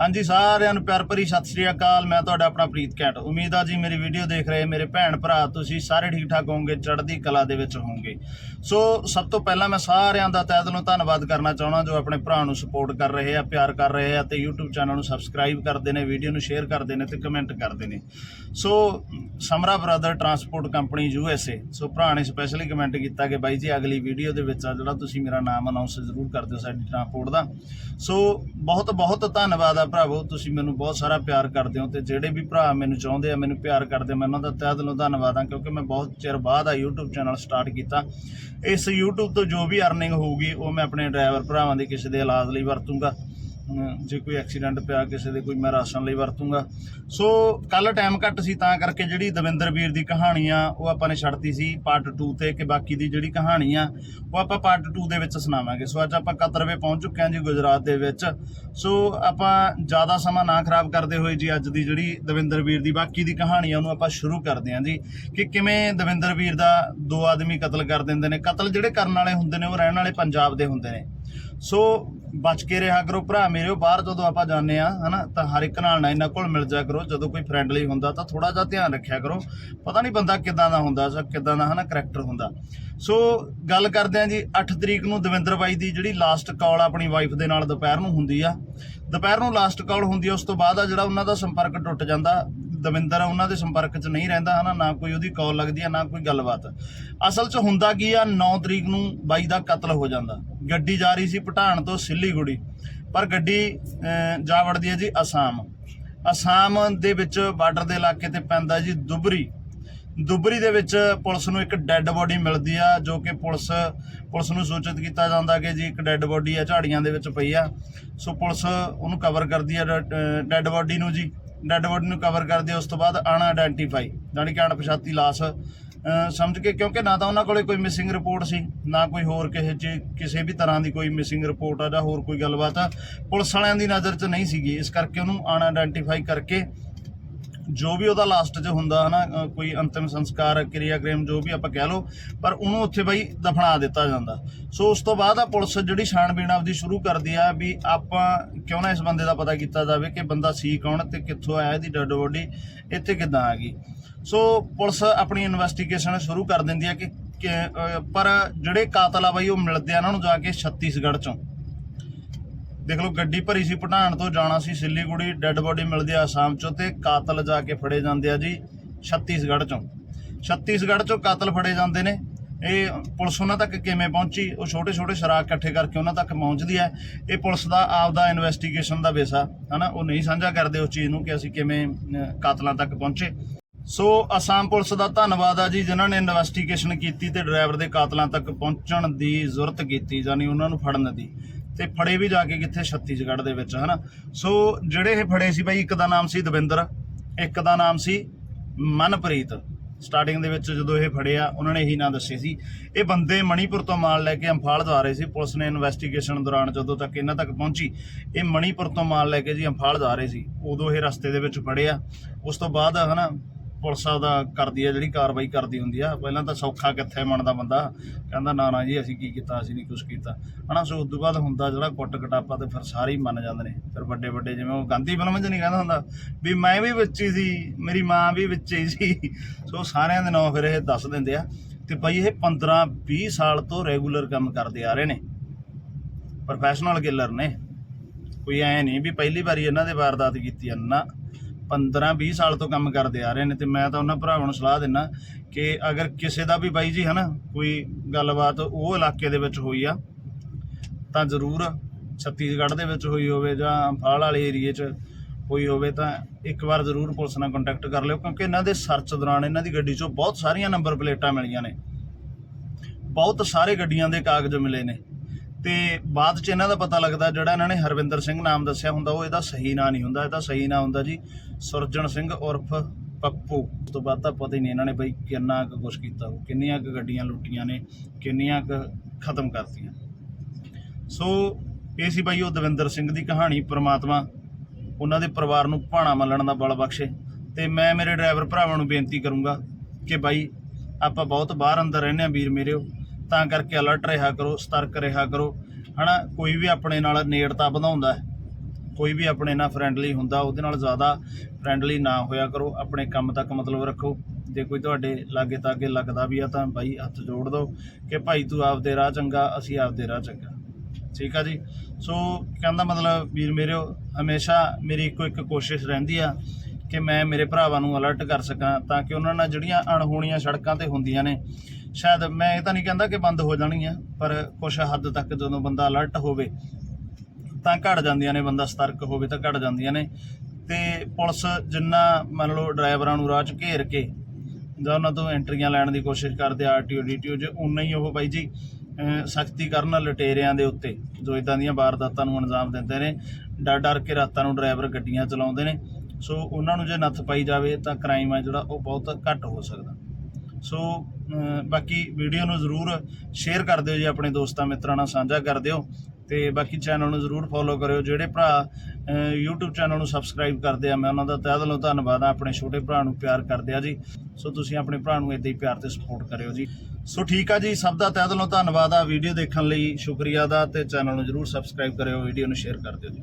ਹਾਂਜੀ, ਸਾਰਿਆਂ ਨੂੰ ਪਿਆਰ ਭਰੀ ਸਤਿ ਸ੍ਰੀ ਅਕਾਲ। ਮੈਂ ਤੁਹਾਡਾ ਆਪਣਾ ਪ੍ਰੀਤ ਕੈਂਟ। ਉਮੀਦ ਆ ਜੀ ਮੇਰੀ ਵੀਡੀਓ ਦੇਖ ਰਹੇ ਮੇਰੇ ਭੈਣ ਭਰਾ, ਤੁਸੀਂ ਸਾਰੇ ਠੀਕ ਠਾਕ ਹੋਵੋਗੇ, ਚੜ੍ਹਦੀ ਕਲਾ ਦੇ ਵਿੱਚ ਹੋਵੋਗੇ। ਸੋ, ਸਭ ਤੋਂ ਪਹਿਲਾਂ ਮੈਂ ਸਾਰਿਆਂ ਦਾ ਤਹਿ ਦਿਲੋਂ ਧੰਨਵਾਦ ਕਰਨਾ ਚਾਹਣਾ ਜੋ ਆਪਣੇ ਭਰਾ ਨੂੰ ਸਪੋਰਟ ਕਰ ਰਹੇ ਆ, ਪਿਆਰ ਕਰ ਰਹੇ ਆ ਤੇ YouTube ਚੈਨਲ ਨੂੰ ਸਬਸਕ੍ਰਾਈਬ ਕਰਦੇ ਨੇ, ਵੀਡੀਓ ਨੂੰ ਸ਼ੇਅਰ ਕਰਦੇ ਨੇ ਤੇ ਕਮੈਂਟ ਕਰਦੇ ਨੇ। So, Samra brother transport company USA so, ਭਰਾ ਨੇ ਸਪੈਸ਼ਲੀ ਕਮੈਂਟ ਕੀਤਾ ਕਿ ਬਾਈ ਜੀ, ਅਗਲੀ ਵੀਡੀਓ ਦੇ ਵਿੱਚ ਆ ਜਿਹੜਾ ਤੁਸੀਂ ਮੇਰਾ ਨਾਮ ਅਨਾਉਂਸ ਜ਼ਰੂਰ ਕਰ ਦਿਓ ਸਾਡੀ ਟਰਾਂਸਪੋਰਟ ਦਾ। ਸੋ ਬਹੁਤ ਬਹੁਤ ਧੰਨਵਾਦ ਆ ਭਰਾਵੋ, ਤੁਸੀਂ ਮੈਨੂੰ ਬਹੁਤ ਸਾਰਾ ਪਿਆਰ ਕਰਦੇ ਹੋ ਤੇ ਜਿਹੜੇ ਵੀ ਭਰਾ ਮੈਨੂੰ ਚਾਹੁੰਦੇ ਆ, ਮੈਨੂੰ ਪਿਆਰ ਕਰਦੇ ਮੈਂ ਉਹਨਾਂ ਦਾ ਤਹਿ ਦਿਲੋਂ ਧੰਨਵਾਦ ਆ ਕਿਉਂਕਿ ਮੈਂ ਬਹੁਤ ਚਿਰ ਬਾਅਦ ਆ YouTube ਚੈਨਲ ਸਟਾਰਟ ਕੀਤਾ। ਇਸ YouTube ਤੋਂ ਜੋ ਵੀ ਅਰਨਿੰਗ ਹੋਊਗੀ, ਉਹ ਮੈਂ ਆਪਣੇ ਡਰਾਈਵਰ ਭਰਾਵਾਂ ਦੇ ਕਿਸੇ ਦੇ ਇਲਾਜ ਲਈ ਵਰਤੂੰਗਾ। ਜੇ ਕੋਈ ਐਕਸੀਡੈਂਟ ਪਿਆ ਕਿਸੇ ਦੇ, ਕੋਈ ਮੈਂ ਰਾਸ਼ਨ ਲਈ ਵਰਤੂੰਗਾ। ਸੋ ਕੱਲ ਟਾਈਮ ਘੱਟ ਸੀ, ਤਾਂ ਕਰਕੇ ਜਿਹੜੀ ਦਵਿੰਦਰ ਵੀਰ ਦੀ ਕਹਾਣੀ ਆ, ਉਹ ਆਪਾਂ ਨੇ ਛੱਡਤੀ ਸੀ ਪਾਰਟ 2 ਤੇ, ਕਿ ਬਾਕੀ ਦੀ ਜਿਹੜੀ ਕਹਾਣੀ ਆ, ਉਹ ਆਪਾਂ ਪਾਰਟ 2 ਦੇ ਵਿੱਚ ਸੁਣਾਵਾਂਗੇ। ਸੋ ਅੱਜ ਆਪਾਂ ਕਤਰਵੇ ਪਹੁੰਚ ਚੁੱਕੇ ਹਾਂ ਜੀ ਗੁਜਰਾਤ ਦੇ ਵਿੱਚ। ਸੋ ਆਪਾਂ ਜ਼ਿਆਦਾ ਸਮਾਂ ਨਾ ਖਰਾਬ ਕਰਦੇ ਹੋਏ ਜੀ, ਅੱਜ ਦੀ ਜਿਹੜੀ ਦਵਿੰਦਰ ਵੀਰ ਦੀ ਬਾਕੀ ਦੀ ਕਹਾਣੀ ਆ, ਉਹਨੂੰ ਆਪਾਂ ਸ਼ੁਰੂ ਕਰਦੇ ਹਾਂ ਜੀ, ਕਿ ਕਿਵੇਂ ਦਵਿੰਦਰ ਵੀਰ ਦਾ ਦੋ ਆਦਮੀ ਕਤਲ ਕਰ ਦਿੰਦੇ ਨੇ। ਕਤਲ ਜਿਹੜੇ ਕਰਨ ਵਾਲੇ ਹੁੰਦੇ ਨੇ, ਉਹ ਰਹਿਣ ਵਾਲੇ ਪੰਜਾਬ ਦੇ ਹੁੰਦੇ ਨੇ। ਸੋ ਬਚ ਕੇ ਰਿਹਾ ਕਰੋ ਭਰਾ ਮੇਰੇ ਬਾਹਰ ਜਦੋਂ ਆਪਾਂ ਜਾਂਦੇ ਆ ਹਨਾ, ਤਾਂ ਹਰ ਇੱਕ ਨਾਲ ਨਾ ਇਹਨਾਂ ਕੋਲ ਮਿਲ ਜਾ ਕਰੋ, ਜਦੋਂ ਕੋਈ ਫਰੈਂਡਲੀ ਹੁੰਦਾ ਤਾਂ ਥੋੜਾ ਜਿਹਾ ਧਿਆਨ ਰੱਖਿਆ ਕਰੋ। ਪਤਾ ਨਹੀਂ ਬੰਦਾ ਕਿਦਾਂ ਦਾ ਹੁੰਦਾ, ਸਾ ਕਿਦਾਂ ਦਾ, ਹਨਾ ਕਰੈਕਟਰ ਹੁੰਦਾ। ਸੋ ਗੱਲ ਕਰਦੇ ਆ ਜੀ 8 ਤਰੀਕ ਨੂੰ ਦਵਿੰਦਰ ਬਾਈ ਦੀ ਜਿਹੜੀ ਲਾਸਟ ਕਾਲ ਆਪਣੀ ਵਾਈਫ ਦੇ ਨਾਲ ਦੁਪਹਿਰ ਨੂੰ ਹੁੰਦੀ ਆ। ਦੁਪਹਿਰ ਨੂੰ ਲਾਸਟ ਕਾਲ ਹੁੰਦੀ ਆ, ਉਸ ਤੋਂ ਬਾਅਦ ਆ ਜਿਹੜਾ ਉਹਨਾਂ ਦਾ ਸੰਪਰਕ ਟੁੱਟ ਜਾਂਦਾ ਦਵਿੰਦਰ ਉਹਨਾਂ ਦੇ ਸੰਪਰਕ 'ਚ ਨਹੀਂ ਰਹਿੰਦਾ ਹਨਾ, ਨਾ ਕੋਈ ਉਹਦੀ ਕਾਲ ਲੱਗਦੀ ਆ, ਨਾ ਕੋਈ ਗੱਲਬਾਤ। ਅਸਲ 'ਚ ਹੁੰਦਾ ਕੀ ਆ 9 ਤਰੀਕ ਨੂੰ ਬਾਈ ਦਾ ਕਤਲ ਹੋ ਜਾਂਦਾ। ਗੱਡੀ ਜਾ ਰਹੀ ਸੀ ਪਠਾਨ ਤੋਂ ਸਿੱਲੀਗੁੜੀ, ਪਰ ਗੱਡੀ ਜਾ ਵੜਦੀ ਹੈ ਜੀ ਅਸਾਮ। ਅਸਾਮ ਦੇ ਵਿੱਚ ਬਾਰਡਰ ਦੇ ਇਲਾਕੇ ਤੇ ਪੈਂਦਾ ਜੀ ਦੁਬਰੀ। ਦੁਬਰੀ ਦੇ ਵਿੱਚ ਪੁਲਿਸ ਨੂੰ ਇੱਕ ਡੈੱਡ ਬੋਡੀ ਮਿਲਦੀ ਆ, ਜੋ ਕਿ ਪੁਲਿਸ ਪੁਲਿਸ ਨੂੰ ਸੂਚਿਤ ਕੀਤਾ ਜਾਂਦਾ ਕਿ ਜੀ ਇੱਕ ਡੈੱਡ ਬੋਡੀ ਆ, ਝਾੜੀਆਂ ਦੇ ਵਿੱਚ ਪਈ ਆ। ਸੋ ਪੁਲਿਸ ਉਹਨੂੰ ਕਵਰ ਕਰਦੀ ਆ ਡੈੱਡ ਬੋਡੀ ਨੂੰ ਜੀ। ਡੈੱਡ ਬੋਡੀ ਨੂੰ ਕਵਰ ਕਰਦੇ, ਉਸ ਤੋਂ ਬਾਅਦ ਅਨਆਇਡੈਂਟੀਫਾਈ ਜਾਣੀ ਕਿ ਅਣਪਛਾਤੀ ਲਾਸ਼। ਸਮਝ ਕੇ, ਕਿਉਂਕਿ ਨਾ ਤਾਂ ਉਹਨਾਂ ਕੋਲੇ ਕੋਈ ਮਿਸਿੰਗ ਰਿਪੋਰਟ ਸੀ, ਨਾ ਕੋਈ ਹੋਰ ਕਿਸੇ ਚ, ਕਿਸੇ ਵੀ ਤਰ੍ਹਾਂ ਦੀ ਕੋਈ ਮਿਸਿੰਗ ਰਿਪੋਰਟ ਆ ਜਾਂ ਹੋਰ ਕੋਈ ਗੱਲਬਾਤ ਆ। ਪੁਲਿਸ ਵਾਲਿਆਂ ਦੀ ਨਜ਼ਰ 'ਚ ਨਹੀਂ ਸੀਗੀ, ਇਸ ਕਰਕੇ ਉਹਨੂੰ ਅਨਆਇਡੈਂਟੀਫਾਈ ਕਰਕੇ ਜੋ ਵੀ ਉਹਦਾ ਲਾਸਟ 'ਚ ਹੁੰਦਾ ਹਨਾ ਅਹ ਕੋਈ ਅੰਤਿਮ ਸੰਸਕਾਰ ਕਿਰਿਆ ਕ੍ਰਮ ਜੋ ਵੀ ਆਪਾਂ ਕਹਿ ਲਓ ਪਰ ਉਹਨੂੰ ਉੱਥੇ ਬਈ ਦਫਨਾ ਦਿੱਤਾ ਜਾਂਦਾ। ਸੋ ਉਸ ਤੋਂ ਬਾਅਦ ਆ ਪੁਲਿਸ ਜਿਹੜੀ ਛਾਣਬੀਣ ਆਪਦੀ ਸ਼ੁਰੂ ਕਰਦੀ ਆ ਵੀ ਆਪਾਂ ਕਿਉਂ ਨਾ ਇਸ ਬੰਦੇ ਦਾ ਪਤਾ ਕੀਤਾ ਜਾਵੇ ਕਿ ਬੰਦਾ ਸੀ ਕੌਣ ਤੇ ਕਿੱਥੋਂ ਆਇਆ ਇਹਦੀ ਡੈਡ ਬੋਡੀ ਇੱਥੇ ਕਿੱਦਾਂ ਆ ਗਈ। ਸੋ ਪੁਲਿਸ ਆਪਣੀ ਇਨਵੈਸਟੀਗੇਸ਼ਨ ਸ਼ੁਰੂ ਕਰ ਦਿੰਦੀ ਆ ਕਿ ਕਿ, ਪਰ ਜਿਹੜੇ ਕਾਤਲ ਆ ਬਾਈ ਉਹ ਮਿਲਦੇ ਆ ਉਹਨਾਂ ਨੂੰ ਜਾ ਕੇ ਛੱਤੀਸਗੜ੍ਹ ਚੋਂ। ਦੇਖ ਲਓ, ਗੱਡੀ ਭਰੀ ਸੀ, ਪਠਾਨ ਤੋਂ ਜਾਣਾ ਸੀ, ਸਿੱਲੀਗੁੜੀ, ਡੈੱਡ ਬੋਡੀ ਮਿਲਦੀ ਆ ਆਸਾਮ ਚੋਂ ਤੇ ਕਾਤਲ ਜਾ ਕੇ ਫੜੇ ਜਾਂਦੇ ਆ ਜੀ ਛੱਤੀਸਗੜ੍ਹ ਚੋਂ। ਛੱਤੀਸਗੜ੍ਹ ਚੋਂ ਕਾਤਲ ਫੜੇ ਜਾਂਦੇ ਨੇ। ਇਹ ਪੁਲਿਸ ਉਹਨਾਂ ਤੱਕ ਕਿਵੇਂ ਪਹੁੰਚੀ? ਉਹ ਛੋਟੇ ਛੋਟੇ ਸ਼ਰਾਕ ਇਕੱਠੇ ਕਰਕੇ ਉਹਨਾਂ ਤੱਕ ਪਹੁੰਚਦੀ ਹੈ। ਇਹ ਪੁਲਿਸ ਦਾ ਆਪਦਾ ਇਨਵੈਸਟੀਗੇਸ਼ਨ ਦਾ ਵਿਸ਼ਾ ਹਨਾ? ਉਹ ਨਹੀਂ ਸਾਂਝਾ ਕਰਦੇ ਉਸ ਚੀਜ਼ ਨੂੰ ਕਿ ਅਸੀਂ ਕਿਵੇਂ ਕਾਤਲਾਂ ਤੱਕ ਪਹੁੰਚੇ। ਸੋ ਅਸਾਮ ਪੁਲਿਸ ਦਾ ਧੰਨਵਾਦ ਆ ਜੀ, ਜਿਨ੍ਹਾਂ ਨੇ ਇਨਵੈਸਟੀਗੇਸ਼ਨ ਕੀਤੀ ਤੇ ਡਰਾਈਵਰ ਦੇ ਕਾਤਲਾਂ ਤੱਕ ਪਹੁੰਚਣ ਦੀ ਜ਼ਰੂਰਤ ਕੀਤੀ ਜਾਨੀ ਉਹਨਾਂ ਨੂੰ ਫੜਨ ਦੀ। ਤੇ ਫੜੇ ਵੀ ਜਾ ਕੇ ਕਿੱਥੇ ਛੱਤੀਸਗੜ੍ਹ ਦੇ ਵਿੱਚ, ਹਨਾ? ਸੋ ਜਿਹੜੇ ਇਹ ਫੜੇ ਸੀ ਬਾਈ, ਇੱਕ ਦਾ ਨਾਮ ਸੀ ਦਵਿੰਦਰ, ਇੱਕ ਦਾ ਨਾਮ ਸੀ ਮਨਪ੍ਰੀਤ। ਸਟਾਰਟਿੰਗ ਦੇ ਵਿੱਚ ਜਦੋਂ ਇਹ ਫੜਿਆ ਉਹਨਾਂ ਨੇ ਇਹੀ ਨਾਂ ਦੱਸੇ ਸੀ। ਇਹ ਬੰਦੇ ਮਣੀਪੁਰ ਤੋਂ ਮਾਲ ਲੈ ਕੇ ਅੰਫਾਲ ਜਾ ਰਹੇ ਸੀ। ਪੁਲਿਸ ਨੇ ਇਨਵੈਸਟੀਗੇਸ਼ਨ ਦੌਰਾਨ ਜਦੋਂ ਤੱਕ ਇਹਨਾਂ ਤੱਕ ਪਹੁੰਚੀ, ਇਹ ਮਣੀਪੁਰ ਤੋਂ ਮਾਲ ਲੈ ਕੇ ਜੀ ਅੰਫਾਲ ਜਾ ਰਹੇ ਸੀ। ਉਦੋਂ ਇਹ ਰਸਤੇ ਦੇ ਵਿੱਚ ਫੜਿਆ ਉਸ ਤੋਂ ਬਾਅਦ, ਹਨਾ ਪੁਲਿਸ ਦਾ ਕਰਦੀ ਆ, ਜਿਹੜੀ ਕਾਰਵਾਈ ਕਰਦੀ ਹੁੰਦੀ ਆ। ਪਹਿਲਾਂ ਤਾਂ ਸੌਖਾ ਕਿੱਥੇ ਮੰਨਦਾ ਬੰਦਾ? ਕਹਿੰਦਾ, ਨਾ ਨਾ ਜੀ, ਅਸੀਂ ਕੀ ਕੀਤਾ, ਅਸੀਂ ਨਹੀਂ ਕੁਝ ਕੀਤਾ। ਹਨਾ, ਸੋ ਉਸ ਤੋਂ ਬਾਅਦ ਹੁੰਦਾ ਜਿਹੜਾ ਕੁੱਟ ਕਟਾਪਾ ਤੇ ਫਿਰ ਸਾਰੇ ਹੀ ਮੰਨ ਜਾਂਦੇ ਨੇ। ਫਿਰ ਵੱਡੇ ਵੱਡੇ ਜਿਵੇਂ ਉਹ ਗਾਂਧੀ ਫਿਲਮ 'ਚ ਨਹੀਂ ਕਹਿੰਦਾ ਹੁੰਦਾ ਵੀ ਮੈਂ ਵੀ ਵਿੱਚ ਹੀ ਸੀ, ਮੇਰੀ ਮਾਂ ਵੀ ਵਿੱਚ ਹੀ ਸੀ। ਸੋ ਸਾਰਿਆਂ ਦੇ ਨਾਂ ਫਿਰ ਇਹ ਦੱਸ ਦਿੰਦੇ ਆ। ਤੇ ਭਾਈ ਇਹ 15 20 ਸਾਲ ਤੋਂ ਰੈਗੂਲਰ ਕੰਮ ਕਰਦੇ ਆ ਰਹੇ ਨੇ। ਪ੍ਰੋਫੈਸ਼ਨਲ ਕਿਲਰ ਨੇ। ਕੋਈ ਐ ਨਹੀਂ ਵੀ ਪਹਿਲੀ ਵਾਰੀ ਇਹਨਾਂ ਦੇ ਵਾਰਦਾਤ ਕੀਤੀ ਆ। ਨਾ 15 20 ਸਾਲ ਤੋਂ ਕੰਮ ਕਰਦੇ ਆ ਰਹੇ ਨੇ ਤੇ ਮੈਂ ਤਾਂ ਉਹਨਾਂ ਭਰਾਵਾਂ ਨੂੰ ਸਲਾਹ ਦਿੰਨਾ ਕਿ ਅਗਰ ਕਿਸੇ ਦਾ ਵੀ ਬਾਈ ਜੀ ਹਨਾ, ਕੋਈ ਗੱਲਬਾਤ ਉਹ ਇਲਾਕੇ ਦੇ ਵਿੱਚ ਹੋਈ ਆ, ਤਾਂ ਜ਼ਰੂਰ ਛੱਤੀਸਗੜ੍ਹ ਦੇ ਵਿੱਚ ਹੋਈ ਹੋਵੇ ਜਾਂ ਫਾਲ ਵਾਲੇ ਏਰੀਏ 'ਚ ਹੋਈ ਹੋਵੇ ਤਾਂ ਇੱਕ ਵਾਰ ਜ਼ਰੂਰ ਪੁਲਿਸ ਨਾਲ ਕੰਟੈਕਟ ਕਰ ਲਿਓ, ਕਿਉਂਕਿ ਇਹਨਾਂ ਦੇ ਸਰਚ ਦੌਰਾਨ ਇਹਨਾਂ ਦੀ ਗੱਡੀ 'ਚੋਂ ਬਹੁਤ ਸਾਰੀਆਂ ਨੰਬਰ ਪਲੇਟਾਂ ਮਿਲੀਆਂ ਨੇ। ਬਹੁਤ ਸਾਰੇ ਗੱਡੀਆਂ ਦੇ ਕਾਗਜ਼ ਮਿਲੇ ਨੇ। ਤੇ ਬਾਅਦ ਚ ਇਹਨਾਂ ਦਾ ਪਤਾ ਲੱਗਦਾ ਜਿਹੜਾ ਇਹਨਾਂ ਨੇ ਹਰਵਿੰਦਰ ਸਿੰਘ ਨਾਮ ਦੱਸਿਆ ਹੁੰਦਾ, ਉਹ ਇਹਦਾ ਸਹੀ ਨਾਂ ਨਹੀਂ ਹੁੰਦਾ, ਇਹਦਾ ਸਹੀ ਨਾਂ ਹੁੰਦਾ ਜੀ ਸੁਰਜਣ ਸਿੰਘ ਉਰਫ ਪੱਪੂ। ਉਸ ਤੋਂ ਬਾਅਦ ਤਾਂ ਪਤਾ ਹੀ ਨਹੀਂ ਇਹਨਾਂ ਨੇ ਬਈ ਕਿੰਨਾ ਕੁ ਕੁਛ ਕੀਤਾ, ਉਹ ਕਿੰਨੀਆਂ ਕੁ ਗੱਡੀਆਂ ਲੁੱਟੀਆਂ ਨੇ, ਕਿੰਨੀਆਂ ਕੁ ਖਤਮ ਕਰਤੀਆਂ। ਸੋ ਇਹ ਸੀ ਬਾਈ ਉਹ ਦਵਿੰਦਰ ਸਿੰਘ ਦੀ ਕਹਾਣੀ, ਪ੍ਰਮਾਤਮਾ ਉਹਨਾਂ ਦੇ ਪਰਿਵਾਰ ਨੂੰ ਭਾਣਾ ਮੰਨਣ ਦਾ ਬਲ ਬਖਸ਼ੇ। ਤੇ ਮੈਂ ਮੇਰੇ ਡਰਾਈਵਰ ਭਰਾਵਾਂ ਨੂੰ ਬੇਨਤੀ ਕਰੂੰਗਾ ਕਿ ਬਾਈ ਆਪਾਂ ਬਹੁਤ ਬਾਹਰ ਅੰਦਰ ਰਹਿੰਦੇ ਆ ਵੀਰ ਮੇਰਿਓ ਤਾਂ ਕਰਕੇ ਅਲਰਟ ਰਿਹਾ ਕਰੋ, ਸਤਰਕ ਰਿਹਾ ਕਰੋ, ਹਨਾ? ਕੋਈ ਵੀ ਆਪਣੇ ਨਾਲ ਨੇੜਤਾ ਵਧਾਉਂਦਾ ਹੈ, ਕੋਈ ਵੀ ਆਪਣੇ ਨਾਲ ਫਰੈਂਡਲੀ ਹੁੰਦਾ, ਉਹਦੇ ਨਾਲ ਜ਼ਿਆਦਾ ਫਰੈਂਡਲੀ ਨਾ ਹੋਇਆ ਕਰੋ, ਆਪਣੇ ਕੰਮ ਤੱਕ ਮਤਲਬ ਰੱਖੋ। ਜੇ ਕੋਈ ਤੁਹਾਡੇ ਲਾਗੇ ਤਾਗੇ ਲੱਗਦਾ ਵੀ ਆ ਤਾਂ ਬਾਈ ਹੱਥ ਜੋੜ ਦਿਓ ਕਿ ਭਾਈ ਤੂੰ ਆਪਦੇ ਰਾਹ ਚੰਗਾ, ਅਸੀਂ ਆਪਦੇ ਰਾਹ ਚੰਗਾ। ਠੀਕ ਆ ਜੀ? ਸੋ ਕਹਿੰਦਾ ਮਤਲਬ, ਵੀਰ ਮੇਰਿਓ, ਹਮੇਸ਼ਾ ਮੇਰੀ ਇੱਕੋ ਇੱਕ ਕੋਸ਼ਿਸ਼ ਰਹਿੰਦੀ ਆ ਕਿ ਮੈਂ ਮੇਰੇ ਭਰਾਵਾਂ ਨੂੰ ਅਲਰਟ ਕਰ ਸਕਾਂ ਤਾਂ ਕਿ ਉਹਨਾਂ ਨਾਲ ਜਿਹੜੀਆਂ ਅਣਹੋਣੀਆਂ ਸੜਕਾਂ ਤੇ ਹੁੰਦੀਆਂ ਨੇ, ਸ਼ਾਇਦ ਮੈਂ ਇਹ ਤਾਂ ਨਹੀਂ ਕਹਿੰਦਾ ਕਿ ਬੰਦ ਹੋ ਜਾਣਗੀਆਂ, ਪਰ ਕੁਝ ਹੱਦ ਤੱਕ ਜਦੋਂ ਬੰਦਾ ਅਲਰਟ ਹੋਵੇ ਤਾਂ ਘਟ ਜਾਂਦੀਆਂ ਨੇ, ਬੰਦਾ ਸਤਰਕ ਹੋਵੇ ਤਾਂ ਘਟ ਜਾਂਦੀਆਂ ਨੇ। ਤੇ ਪੁਲਿਸ ਜਿੰਨਾ ਮੰਨ ਲਓ ਡਰਾਈਵਰਾਂ ਨੂੰ ਰਾਹ 'ਚ ਘੇਰ ਕੇ ਜਾਂ ਉਹਨਾਂ ਤੋਂ ਐਂਟਰੀਆਂ ਲੈਣ ਦੀ ਕੋਸ਼ਿਸ਼ ਕਰਦੇ ਆਰਟੀਓ ਡੀਟੀਓ ਜੇ ਉਨਾ ਹੀ ਉਹ ਬਾਈ ਜੀ ਸਖਤੀ ਕਰਨ ਲਟੇਰਿਆਂ ਦੇ ਉੱਤੇ, ਜੋ ਇਦਾਂ ਦੀਆਂ ਵਾਰਦਾਤਾਂ ਨੂੰ ਅੰਜਾਮ ਦਿੰਦੇ ਨੇ ਡਰ ਡਰ ਕੇ ਰਾਤਾਂ ਨੂੰ ਡਰਾਈਵਰ ਗੱਡੀਆਂ ਚਲਾਉਂਦੇ ਨੇ ਸੋ ਉਹਨਾਂ ਨੂੰ ਜੇ ਨੱਥ ਪਾਈ ਜਾਵੇ ਤਾਂ ਕ੍ਰਾਈਮ ਆ ਜਿਹੜਾ, ਉਹ ਬਹੁਤ ਘੱਟ ਹੋ ਸਕਦਾ। ਸੋ ਬਾਕੀ ਵੀਡੀਓ ਨੂੰ ਜ਼ਰੂਰ ਸ਼ੇਅਰ ਕਰ ਦਿਓ ਜੀ ਆਪਣੇ ਦੋਸਤਾਂ ਮਿੱਤਰਾਂ ਨਾਲ, ਸਾਂਝਾ ਕਰ ਦਿਓ। ਤੇ ਬਾਕੀ ਚੈਨਲ ਨੂੰ ਜ਼ਰੂਰ ਫੋਲੋ ਕਰਿਓ। ਜਿਹੜੇ ਭਰਾ, ਅਹ, YouTube ਚੈਨਲ ਨੂੰ ਸਬਸਕ੍ਰਾਈਬ ਕਰਦੇ ਆ, ਮੈਂ ਉਹਨਾਂ ਦਾ ਤਹਿ ਦਿਲੋਂ ਧੰਨਵਾਦ ਆ ਆਪਣੇ ਛੋਟੇ ਭਰਾ ਨੂੰ ਪਿਆਰ ਕਰਦੇ ਆ ਜੀ। ਸੋ ਤੁਸੀਂ ਆਪਣੇ ਭਰਾ ਨੂੰ ਇਦਾਂ ਹੀ ਪਿਆਰ ਤੇ ਸਪੋਰਟ ਕਰਿਓ ਜੀ। ਸੋ ਠੀਕ ਆ ਜੀ, ਸਭ ਦਾ ਤਹਿ ਦਿਲੋਂ ਧੰਨਵਾਦ ਆ। ਵੀਡੀਓ ਦੇਖਣ ਲਈ ਸ਼ੁਕਰੀਆ ਦਾ ਤੇ ਚੈਨਲ ਨੂੰ ਜ਼ਰੂਰ ਸਬਸਕ੍ਰਾਈਬ ਕਰਿਓ ਵੀਡੀਓ ਨੂੰ ਸ਼ੇਅਰ ਕਰ ਦਿਓ ਜੀ।